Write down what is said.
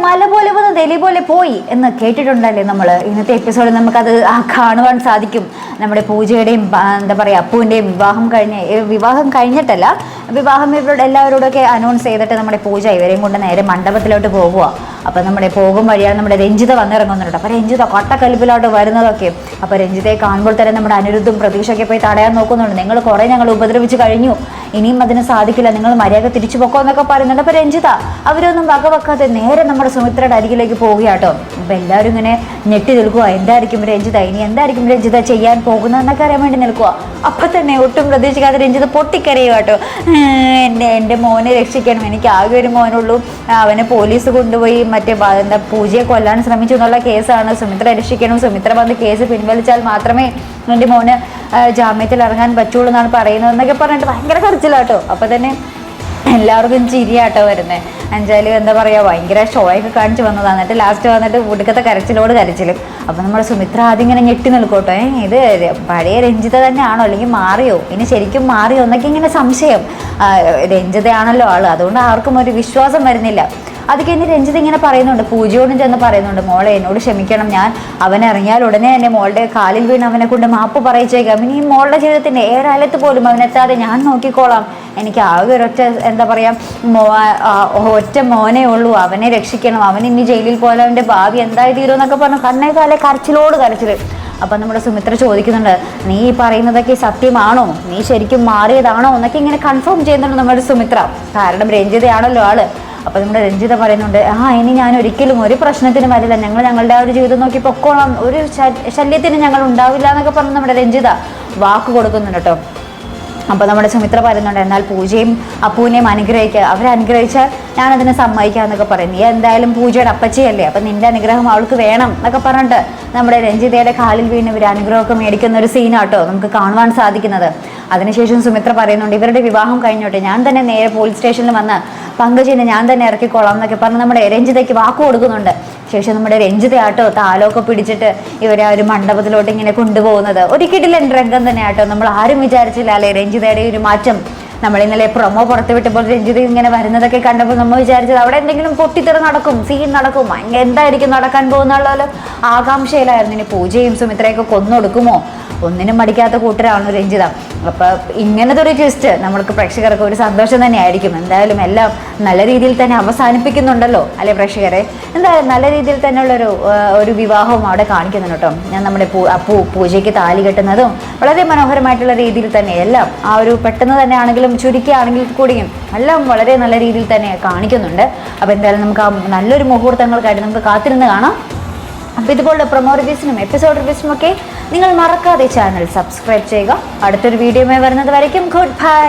മല പോലെ വന്ന് ദലി പോലെ പോയി എന്ന് കേട്ടിട്ടുണ്ടല്ലേ നമ്മൾ ഇന്നത്തെ എപ്പിസോഡിൽ നമുക്കത് കാണുവാൻ സാധിക്കും. നമ്മുടെ പൂജയുടെയും എന്താ പറയുക അപ്പുവിന്റെയും വിവാഹം കഴിഞ്ഞ് വിവാഹം കഴിഞ്ഞിട്ടല്ല വിവാഹം ഇവരുടെ എല്ലാവരോടൊക്കെ അനൗൺസ് ചെയ്തിട്ട് നമ്മുടെ പൂജ ഇവരെയും കൊണ്ട് നേരെ മണ്ഡപത്തിലോട്ട് പോകുക അപ്പം നമ്മുടെ പോകും വഴിയാണ് നമ്മുടെ രഞ്ജിത വന്നിറങ്ങുന്നുണ്ട്. അപ്പോൾ രഞ്ജിത കൊട്ടക്കലിപ്പിലോട്ട് വരുന്നതൊക്കെ. അപ്പോൾ രഞ്ജിതയെ കാണുമ്പോൾ തന്നെ നമ്മുടെ അനിരുദ്ധും പ്രതീക്ഷയൊക്കെ പോയി തടയാൻ നോക്കുന്നുണ്ട്. നിങ്ങൾ കുറേ ഞങ്ങൾ ഉപദ്രവിച്ച് കഴിഞ്ഞു. ഇനിയും അതിന് സാധിക്കില്ല. നിങ്ങൾ മര്യാദ തിരിച്ചു പൊക്കോ എന്നൊക്കെ പറയുന്നുണ്ട്. അപ്പോൾ രഞ്ജിത അവരൊന്നും വകവെക്കാതെ നേരെ നമ്മുടെ സുമിത്രയുടെ അരികിലേക്ക് പോവുകയാട്ടോ അപ്പം എല്ലാവരും ഇങ്ങനെ ഞെട്ടി നിൽക്കുക എന്തായിരിക്കും രഞ്ജിത? ഇനി എന്തായിരിക്കും രഞ്ജിത ചെയ്യാൻ പോകുന്നതെന്നൊക്കെ അറിയാൻ വേണ്ടി നിൽക്കുക അപ്പം തന്നെ ഒട്ടും പ്രതീക്ഷിക്കാതെ രഞ്ജിത പൊട്ടിക്കരയുക കേട്ടോ എന്റെ എന്റെ മോനെ രക്ഷിക്കണം. എനിക്ക് ആകെ ഒരു മോനുള്ളൂ. അവനെ പോലീസ് കൊണ്ടുപോയി മറ്റേ എന്താ പൂജയെ കൊല്ലാൻ ശ്രമിച്ചു എന്നുള്ള കേസാണ്. സുമിത്ര രക്ഷിക്കണം. സുമിത്ര വന്ന് കേസ് പിൻവലിച്ചാൽ മാത്രമേ എന്റെ മോന് ജാമ്യത്തിൽ ഇറങ്ങാൻ പറ്റുള്ളൂ എന്നാണ് പറയുന്നത് എന്നൊക്കെ പറഞ്ഞിട്ട് ഭയങ്കര കരച്ചിലാട്ടോ. അപ്പോൾ തന്നെ എല്ലാവർക്കും ചിരിയാട്ടോ വരുന്നത് എന്നുവെച്ചാൽ എന്താ പറയുക ഭയങ്കര ഷോയൊക്കെ കാണിച്ച് വന്നതാണ് എന്നിട്ട് ലാസ്റ്റ് വന്നിട്ട് ഒടുക്കത്തെ കരച്ചിലോട് കരച്ചിലും. അപ്പം നമ്മുടെ സുമിത്ര ആദ്യം ഇങ്ങനെ ഞെട്ടി നിൽക്കോട്ടോ. ഇത് പഴയ രഞ്ജിത തന്നെയാണോ? അല്ലെങ്കിൽ മാറിയോ? ഇനി ശരിക്കും മാറിയോ എന്നൊക്കെ ഇങ്ങനെ സംശയം. രഞ്ജിതയാണല്ലോ ആൾ അതുകൊണ്ട് ആർക്കും ഒരു വിശ്വാസം വരുന്നില്ല. അത് കഴിഞ്ഞ് രഞ്ജിത ഇങ്ങനെ പറയുന്നുണ്ട് പൂജയോടും ചെന്ന് പറയുന്നുണ്ട് മോളെ എന്നോട് ക്ഷമിക്കണം. ഞാൻ അവൻ ഇറങ്ങിയാൽ ഉടനെ തന്നെ മോളുടെ കാലിൽ വീണ് അവനെ കൊണ്ട് മാപ്പ് പറയിച്ചേക്കാം. ഇനി മോളുടെ ജീവിതത്തിന്റെ ഏഴാലത്ത് പോലും അവനെത്താതെ ഞാൻ നോക്കിക്കോളാം. എനിക്ക് ആകെ ഒരൊറ്റ എന്താ പറയുക മോ ഒറ്റ മോനേ ഉള്ളൂ. അവനെ രക്ഷിക്കണം. അവൻ ഇനി ജയിലിൽ പോയാൽ അവന്റെ ഭാവി എന്തായി തീരും എന്നൊക്കെ പറഞ്ഞു. കണ്ണേ കാലെ കരച്ചിലോട് കരച്ചിൽ അപ്പം നമ്മുടെ സുമിത്ര ചോദിക്കുന്നുണ്ട് നീ ഈ പറയുന്നതൊക്കെ സത്യമാണോ? നീ ശരിക്കും മാറിയതാണോ? എന്നൊക്കെ ഇങ്ങനെ കൺഫേം ചെയ്യുന്നുണ്ട് നമ്മുടെ സുമിത്ര. കാരണം രഞ്ജിതയാണല്ലോ ആൾ. അപ്പൊ നമ്മുടെ രഞ്ജിത പറയുന്നുണ്ട് ആ ഇനി ഞാൻ ഒരിക്കലും ഒരു പ്രശ്നത്തിനും വരില്ല. ഞങ്ങൾ ഞങ്ങളുടെ ആ ഒരു ജീവിതം നോക്കി പൊക്കോളാം. ഒരു ശല്യത്തിന് ഞങ്ങൾ ഉണ്ടാവില്ല എന്നൊക്കെ പറഞ്ഞ് നമ്മുടെ രഞ്ജിത വാക്ക് കൊടുക്കുന്നുണ്ട് കേട്ടോ. അപ്പോൾ നമ്മുടെ സുമിത്ര പറയുന്നുണ്ട് എന്നാൽ പൂജയും അപ്പൂനെയും അനുഗ്രഹിക്കുക അവരെ അനുഗ്രഹിച്ചാൽ ഞാൻ അതിനെ സമ്മതിക്കാം എന്നൊക്കെ പറയും. നീ എന്തായാലും പൂജയുടെ അപ്പച്ചയല്ലേ? അപ്പം നിന്റെ അനുഗ്രഹം അവൾക്ക് വേണം എന്നൊക്കെ പറഞ്ഞിട്ട് നമ്മുടെ രഞ്ജിതയുടെ കാലിൽ വീണ് ഇവർ അനുഗ്രഹമൊക്കെ മേടിക്കുന്ന ഒരു സീനാട്ടോ നമുക്ക് കാണുവാൻ സാധിക്കുന്നത്. അതിനുശേഷം സുമിത്ര പറയുന്നുണ്ട് ഇവരുടെ വിവാഹം കഴിഞ്ഞോട്ടെ ഞാൻ തന്നെ നേരെ പോലീസ് സ്റ്റേഷനിൽ വന്ന് പങ്കുചെയ്യുന്ന ഞാൻ തന്നെ ഇറക്കിക്കോളാം എന്നൊക്കെ പറഞ്ഞ് നമ്മുടെ രഞ്ജിതയ്ക്ക് വാക്ക് കൊടുക്കുന്നുണ്ട്. ശേഷം നമ്മുടെ രഞ്ജിതയാട്ടോ താലോക്കെ പിടിച്ചിട്ട് ഇവരെ ആ ഒരു മണ്ഡപത്തിലോട്ട് ഇങ്ങനെ കൊണ്ടുപോകുന്നത്. ഒരു കിടിലൻ രംഗം തന്നെ ആട്ടോ നമ്മൾ ആരും വിചാരിച്ചില്ല അല്ലേ രഞ്ജിതയുടെ ഒരു മാറ്റം? നമ്മൾ ഇന്നലെ പ്രൊമോ പുറത്തുവിട്ടപ്പോൾ രഞ്ജിത് ഇങ്ങനെ വരുന്നതൊക്കെ കണ്ടപ്പോൾ നമ്മൾ വിചാരിച്ചത് അവിടെ എന്തെങ്കിലും പൊട്ടിത്തെറി നടക്കും സീൻ നടക്കും. എന്തായിരിക്കും നടക്കാൻ പോകുന്നുള്ള ആകാംക്ഷയിലായിരുന്നു. ഇനി പൂജയും സുമിത്രയൊക്കെ കൊന്നൊടുക്കുമോ? ഒന്നിനും മടിക്കാത്ത കൂട്ടരാണ് രഞ്ജിത. അപ്പോൾ ഇങ്ങനത്തെ ഒരു ട്വിസ്റ്റ് നമ്മൾക്ക് പ്രേക്ഷകർക്ക് ഒരു സന്തോഷം തന്നെയായിരിക്കും. എന്തായാലും എല്ലാം നല്ല രീതിയിൽ തന്നെ അവസാനിപ്പിക്കുന്നുണ്ടല്ലോ അല്ലെ പ്രേക്ഷകരെ? എന്തായാലും നല്ല രീതിയിൽ തന്നെയുള്ളൊരു ഒരു വിവാഹവും അവിടെ കാണിക്കുന്നുണ്ട് കേട്ടോ. ഞാൻ നമ്മുടെ പൂ അപ്പു പൂജയ്ക്ക് താലി കെട്ടുന്നതും വളരെ മനോഹരമായിട്ടുള്ള രീതിയിൽ തന്നെ എല്ലാം ആ ഒരു പെട്ടെന്ന് തന്നെ ആണെങ്കിലും ചുരുക്കിയാണെങ്കിൽ കൂടിയും എല്ലാം വളരെ നല്ല രീതിയിൽ തന്നെ കാണിക്കുന്നുണ്ട്. അപ്പോൾ എന്തായാലും നമുക്ക് ആ നല്ലൊരു മുഹൂർത്തങ്ങൾക്കായിട്ട് നമുക്ക് കാത്തിരുന്ന് കാണാം. അപ്പോൾ ഇതുപോലുള്ള പ്രൊമോ റിവ്യൂസിനും എപ്പിസോഡ് റിവ്യൂസിനും ഒക്കെ നിങ്ങൾ മറക്കാതെ ചാനൽ സബ്സ്ക്രൈബ് ചെയ്യുക. അടുത്തൊരു വീഡിയോയുമായി വരുന്നത് വരയ്ക്കും. Good bye